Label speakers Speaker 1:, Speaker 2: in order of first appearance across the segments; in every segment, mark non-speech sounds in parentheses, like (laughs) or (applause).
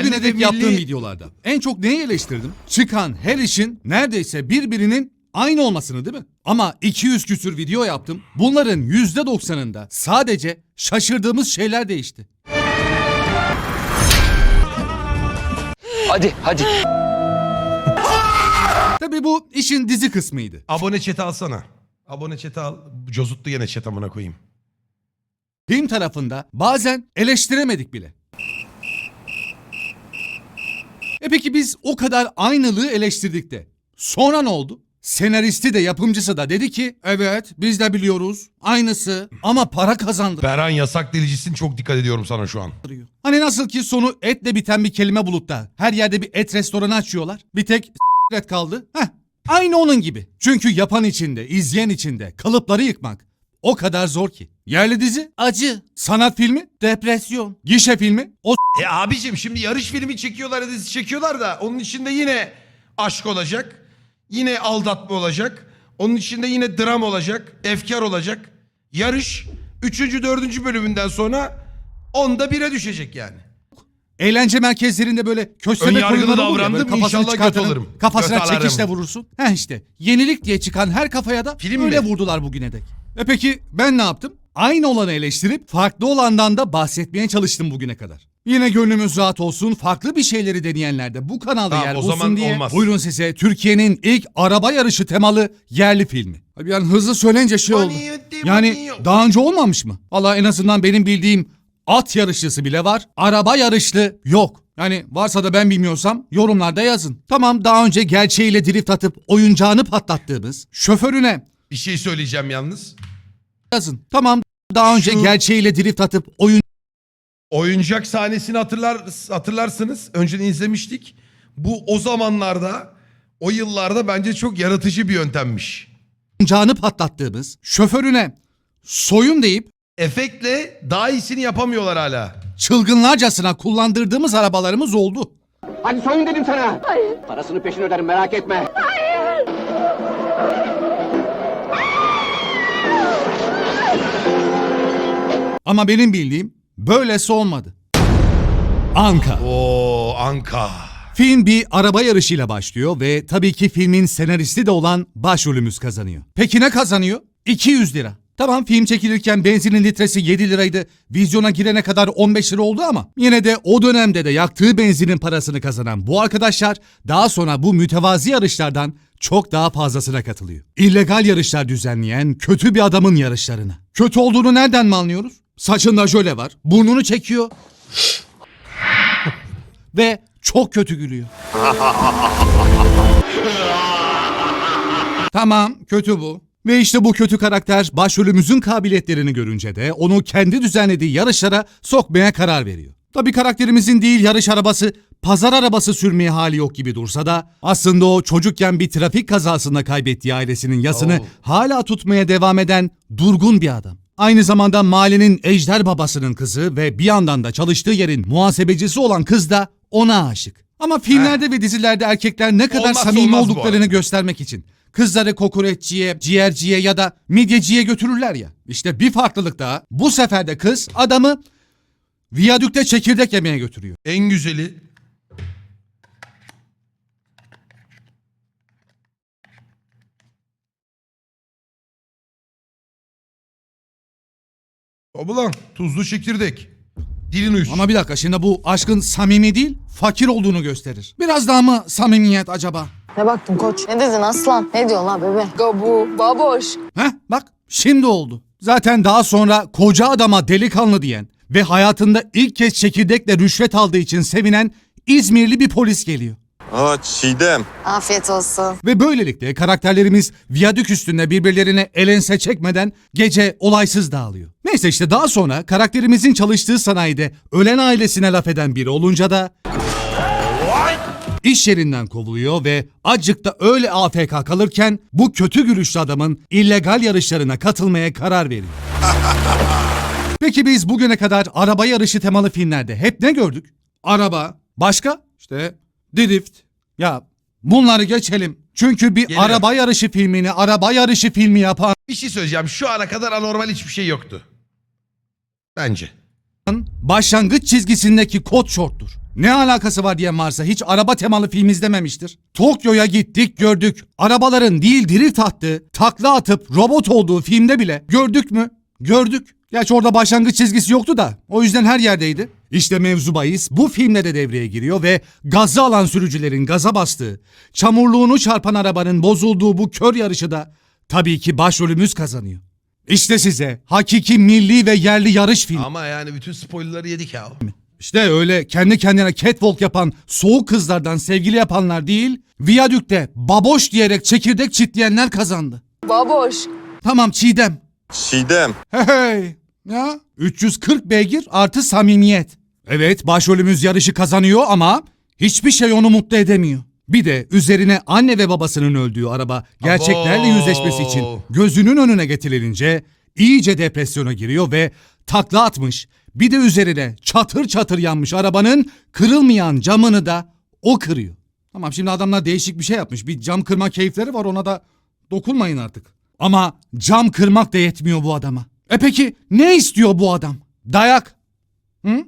Speaker 1: Bugüne dek yaptığım
Speaker 2: milli-
Speaker 1: videolarda en çok neyi eleştirdim? Çıkan her işin neredeyse birbirinin aynı olmasını değil mi? Ama 200 küsür video yaptım. Bunların %90'ında sadece şaşırdığımız şeyler değişti.
Speaker 3: Hadi hadi.
Speaker 1: Tabii bu işin dizi kısmıydı.
Speaker 2: Abone chat'i alsana. Abone chat'i al. Cozuttu yine chat amına koyayım.
Speaker 1: Film tarafında bazen eleştiremedik bile. E peki biz o kadar aynılığı eleştirdik de. Sonra ne oldu? Senaristi de yapımcısı da dedi ki evet biz de biliyoruz aynısı ama para kazandı.
Speaker 2: Berhan yasak delicisin çok dikkat ediyorum sana şu an.
Speaker 1: Hani nasıl ki sonu etle biten bir kelime bulup da her yerde bir et restoranı açıyorlar. Bir tek et kaldı. Heh, aynı onun gibi. Çünkü yapan içinde, izleyen içinde kalıpları yıkmak o kadar zor ki. Yerli dizi acı, sanat filmi depresyon, gişe filmi o
Speaker 2: E abicim şimdi yarış filmi çekiyorlar dizi çekiyorlar da onun içinde yine aşk olacak. Yine aldatma olacak. Onun içinde yine dram olacak. Efkar olacak. Yarış 3. 4. bölümünden sonra onda bire düşecek yani.
Speaker 1: eğlence merkezlerinde böyle köstebek
Speaker 2: Önyargılı
Speaker 1: oyunları olur ya,
Speaker 2: davrandım,
Speaker 1: böyle kafasını
Speaker 2: inşallah göt alırım.
Speaker 1: Kafasına
Speaker 2: Göt
Speaker 1: çekişle vurursun. Heh işte yenilik diye çıkan her kafaya da
Speaker 2: Film
Speaker 1: öyle
Speaker 2: mi?
Speaker 1: vurdular bugüne dek. E peki ben ne yaptım? Aynı olanı eleştirip farklı olandan da bahsetmeye çalıştım bugüne kadar. Yine gönlümüz rahat olsun farklı bir şeyleri deneyenler de bu kanalda
Speaker 2: Tamam,
Speaker 1: yer
Speaker 2: o zaman
Speaker 1: diye
Speaker 2: olmaz.
Speaker 1: buyurun size Türkiye'nin ilk araba yarışı temalı yerli filmi. Abi yani hızlı söyleyince şey oldu. Yani daha önce olmamış mı? Valla en azından benim bildiğim at yarışçısı bile var. Araba yarışlı yok. Yani varsa da ben bilmiyorsam yorumlarda yazın. Tamam daha önce gerçeğiyle drift atıp oyuncağını patlattığımız şoförüne
Speaker 2: Bir şey söyleyeceğim yalnız.
Speaker 1: yazın. Tamam daha önce
Speaker 2: Şu-
Speaker 1: gerçeğiyle drift atıp oyun
Speaker 2: Oyuncak sahnesini hatırlar hatırlarsınız. Önceden izlemiştik. Bu o zamanlarda, o yıllarda bence çok yaratıcı bir yöntemmiş.
Speaker 1: oyuncağını patlattığımız şoförüne soyun deyip
Speaker 2: Efektle daha iyisini yapamıyorlar hala.
Speaker 1: çılgınlarcasına kullandırdığımız arabalarımız oldu.
Speaker 4: Hadi soyun dedim sana. Hayır. Parasını peşin öderim merak etme.
Speaker 1: Ama benim bildiğim böylesi olmadı. Anka.
Speaker 2: Oo Anka.
Speaker 1: Film bir araba yarışıyla başlıyor ve tabii ki filmin senaristi de olan başrolümüz kazanıyor. Peki ne kazanıyor? 200 lira. Tamam film çekilirken benzinin litresi 7 liraydı. Vizyona girene kadar 15 lira oldu ama yine de o dönemde de yaktığı benzinin parasını kazanan bu arkadaşlar daha sonra bu mütevazi yarışlardan çok daha fazlasına katılıyor. İllegal yarışlar düzenleyen kötü bir adamın yarışlarına. Kötü olduğunu nereden mi anlıyoruz? Saçında jöle var, burnunu çekiyor ve çok kötü gülüyor. tamam kötü bu. Ve işte bu kötü karakter başrolümüzün kabiliyetlerini görünce de onu kendi düzenlediği yarışlara sokmaya karar veriyor. Tabi karakterimizin değil yarış arabası, pazar arabası sürmeye hali yok gibi dursa da aslında o çocukken bir trafik kazasında kaybettiği ailesinin yasını
Speaker 2: Oo.
Speaker 1: hala tutmaya devam eden durgun bir adam. Aynı zamanda mahallenin ejder babasının kızı ve bir yandan da çalıştığı yerin muhasebecisi olan kız da ona aşık. Ama filmlerde ve dizilerde erkekler ne kadar
Speaker 2: Olmazsa
Speaker 1: samimi
Speaker 2: olmaz bu
Speaker 1: olduklarını
Speaker 2: arada.
Speaker 1: göstermek için kızları kokoreççiye, ciğerciye ya da midyeciye götürürler ya. İşte bir farklılık daha. Bu sefer de kız adamı viyadükte çekirdek yemeye götürüyor.
Speaker 2: En güzeli. O lan tuzlu çekirdek. Dilin uyuşsun.
Speaker 1: Ama bir dakika şimdi bu aşkın samimi değil, fakir olduğunu gösterir. Biraz daha mı samimiyet acaba?
Speaker 5: Ne baktın koç? Ne dedin aslan? Ne diyorsun la bebe? Gabu, baboş.
Speaker 1: Heh bak şimdi oldu. Zaten daha sonra koca adama delikanlı diyen ve hayatında ilk kez çekirdekle rüşvet aldığı için sevinen İzmirli bir polis geliyor.
Speaker 6: Aa Çiğdem.
Speaker 5: Afiyet olsun.
Speaker 1: Ve böylelikle karakterlerimiz viyadük üstünde birbirlerine elense çekmeden gece olaysız dağılıyor. Neyse işte daha sonra karakterimizin çalıştığı sanayide ölen ailesine laf eden biri olunca da iş yerinden kovuluyor ve acıkta öyle AFK kalırken bu kötü gülüşlü adamın illegal yarışlarına katılmaya karar veriyor. (laughs) Peki biz bugüne kadar araba yarışı temalı filmlerde hep ne gördük? Araba, başka? İşte drift. Ya bunları geçelim. Çünkü bir
Speaker 2: Geliyor.
Speaker 1: araba yarışı filmini araba yarışı filmi yapan
Speaker 2: Bir şey söyleyeceğim. Şu ana kadar anormal hiçbir şey yoktu. Bence.
Speaker 1: başlangıç çizgisindeki kot şorttur. Ne alakası var diyen varsa hiç araba temalı film izlememiştir. Tokyo'ya gittik gördük. Arabaların değil drift attığı, takla atıp robot olduğu filmde bile gördük mü? Gördük. Gerçi orada başlangıç çizgisi yoktu da o yüzden her yerdeydi. İşte mevzu bahis bu filmde de devreye giriyor ve gazı alan sürücülerin gaza bastığı, çamurluğunu çarpan arabanın bozulduğu bu kör yarışı da tabii ki başrolümüz kazanıyor. İşte size hakiki milli ve yerli yarış filmi.
Speaker 2: Ama yani bütün spoilerları yedik ya.
Speaker 1: İşte öyle kendi kendine catwalk yapan soğuk kızlardan sevgili yapanlar değil, viyadükte baboş diyerek çekirdek çitleyenler kazandı.
Speaker 5: Baboş.
Speaker 1: Tamam Çiğdem.
Speaker 6: Çiğdem.
Speaker 1: Hey hey. Ya 340 beygir artı samimiyet. Evet başrolümüz yarışı kazanıyor ama hiçbir şey onu mutlu edemiyor. Bir de üzerine anne ve babasının öldüğü araba gerçeklerle
Speaker 2: Abo.
Speaker 1: yüzleşmesi için gözünün önüne getirilince iyice depresyona giriyor ve takla atmış. Bir de üzerine çatır çatır yanmış arabanın kırılmayan camını da o kırıyor. Tamam şimdi adamlar değişik bir şey yapmış. Bir cam kırma keyifleri var ona da dokunmayın artık. Ama cam kırmak da yetmiyor bu adama. E peki ne istiyor bu adam? Dayak. Hı?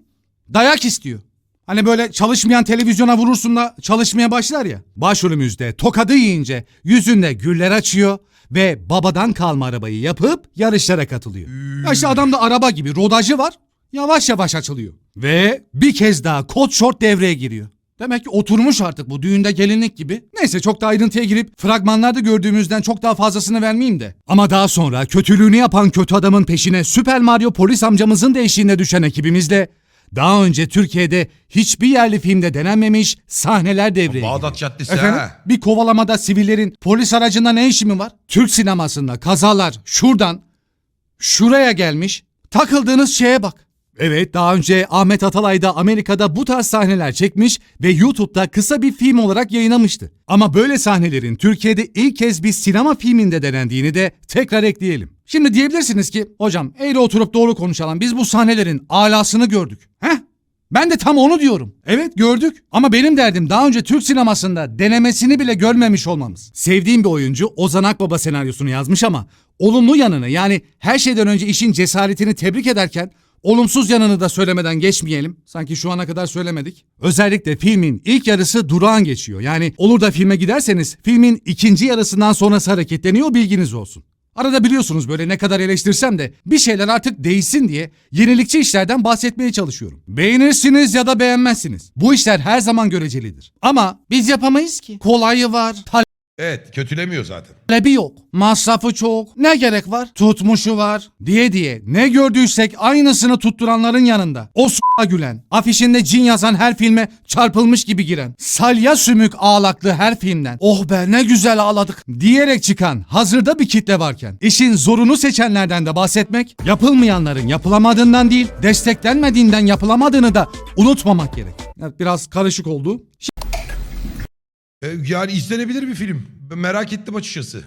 Speaker 1: Dayak istiyor. Hani böyle çalışmayan televizyona vurursun da çalışmaya başlar ya. Başrolümüzde tokadı yiyince yüzünde güller açıyor ve babadan kalma arabayı yapıp yarışlara katılıyor. Ya işte adamda araba gibi rodajı var. Yavaş yavaş açılıyor. Ve bir kez daha kot short devreye giriyor. Demek ki oturmuş artık bu düğünde gelinlik gibi. Neyse çok da ayrıntıya girip fragmanlarda gördüğümüzden çok daha fazlasını vermeyeyim de. Ama daha sonra kötülüğünü yapan kötü adamın peşine Süper Mario polis amcamızın da eşliğinde düşen ekibimizle daha önce Türkiye'de hiçbir yerli filmde denenmemiş sahneler devreye giriyor.
Speaker 2: Bağdat Caddesi
Speaker 1: Efendim
Speaker 2: ha.
Speaker 1: bir kovalamada sivillerin polis aracında ne işi mi var? Türk sinemasında kazalar şuradan şuraya gelmiş. Takıldığınız şeye bak. Evet daha önce Ahmet Atalay da Amerika'da bu tarz sahneler çekmiş ve YouTube'da kısa bir film olarak yayınlamıştı. Ama böyle sahnelerin Türkiye'de ilk kez bir sinema filminde denendiğini de tekrar ekleyelim. Şimdi diyebilirsiniz ki hocam eğri oturup doğru konuşalım biz bu sahnelerin alasını gördük. Heh ben de tam onu diyorum. Evet gördük ama benim derdim daha önce Türk sinemasında denemesini bile görmemiş olmamız. Sevdiğim bir oyuncu Ozan Akbaba senaryosunu yazmış ama olumlu yanını yani her şeyden önce işin cesaretini tebrik ederken olumsuz yanını da söylemeden geçmeyelim. Sanki şu ana kadar söylemedik. Özellikle filmin ilk yarısı durağan geçiyor. Yani olur da filme giderseniz filmin ikinci yarısından sonrası hareketleniyor bilginiz olsun. Arada biliyorsunuz böyle ne kadar eleştirsem de bir şeyler artık değişsin diye yenilikçi işlerden bahsetmeye çalışıyorum. Beğenirsiniz ya da beğenmezsiniz. Bu işler her zaman görecelidir. Ama biz yapamayız ki. Kolayı var,
Speaker 2: Evet kötülemiyor zaten.
Speaker 1: talebi yok. Masrafı çok. Ne gerek var? Tutmuşu var. Diye diye ne gördüysek aynısını tutturanların yanında. O s**a gülen, afişinde cin yazan her filme çarpılmış gibi giren, salya sümük ağlaklı her filmden oh be ne güzel ağladık diyerek çıkan hazırda bir kitle varken işin zorunu seçenlerden de bahsetmek yapılmayanların yapılamadığından değil desteklenmediğinden yapılamadığını da unutmamak gerek. Biraz karışık oldu.
Speaker 2: E, yani izlenebilir bir film. Merak ettim açıkçası.